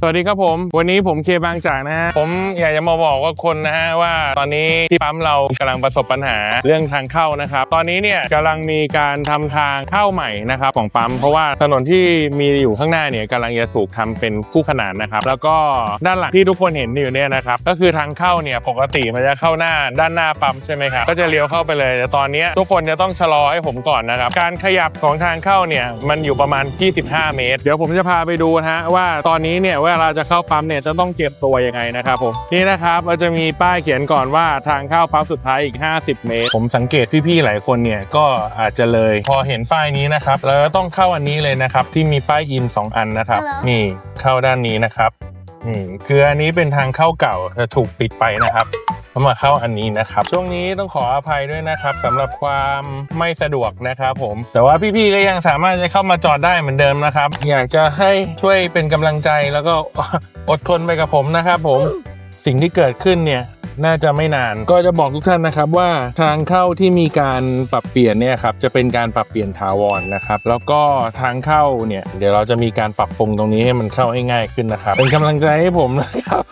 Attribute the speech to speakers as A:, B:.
A: สวัสดีครับผม วันนี้ผมเคบางจากนะฮะผมอยากจะมาบอกว่าคนนะฮะว่าตอนนี้ที่ปั๊มเรากำลังประสบปัญหาเรื่องทางเข้านะครับ ตอนนี้เนี่ยกำลังมีการทำทางเข้าใหม่นะครับของปั๊มเพราะว่าถนนที่มีอยู่ข้างหน้าเนี่ยกำลังจะถูกทำเป็นคู่ขนานนะครับ แล้วก็ด้านหลังที่ทุกคนเห็นอยู่เนี่ยนะครับก็คือทางเข้าเนี่ยปกติมันจะเข้าหน้าด้านหน้าปั๊มใช่ไหมครับก็จะเลี้ยวเข้าไปเลยแต่ตอนนี้ทุกคนจะต้องชะลอให้ผมก่อนนะครับการขยับของทางเข้าเนี่ยมันอยู่ประมาณ 25 เมตร เดี๋ยวผมจะพาไปดูนะฮะว่าตอนนี้เนี่ยเวลาจะเข้าปั๊มเนี่ยจะต้องเก็บตัวยังไงนะครับผมนี่นะครับเราจะมีป้ายเขียนก่อนว่าทางเข้าปั๊มสุดท้ายอีก 50 เมตร ผมสังเกตพี่ๆหลายคนเนี่ยก็อาจจะเลยพอเห็นป้ายนี้นะครับแล้วก็ต้องเข้าอันนี้เลยนะครับ ที่มีป้ายอิน 2 อันนะครับ นี่เข้าด้านนี้นะครับนี่คืออันนี้เป็นทางเข้าเก่าจะถูกปิดไปนะครับ ก็มาเข้าอันนี้นะครับ ช่วงนี้ต้องขออภัยด้วยนะครับสำหรับความไม่สะดวกนะครับผม แต่ว่าพี่ๆก็ยังสามารถจะเข้ามาจอดได้เหมือนเดิมนะครับ อยากจะให้ช่วยเป็นกำลังใจแล้วก็อดทนไปกับผมนะครับผมสิ่งที่เกิดขึ้นเนี่ยน่าจะไม่นานก็จะบอกทุกท่านนะครับว่าทางเข้าที่มีการปรับเปลี่ยนเนี่ยครับจะเป็นการปรับเปลี่ยนถาวรนะครับ แล้วก็ทางเข้าเนี่ย เดี๋ยวเราจะมีการปรับปรุงตรงนี้ให้มันเข้าให้ง่ายขึ้นนะครับ เป็นกำลังใจให้ผมนะครับ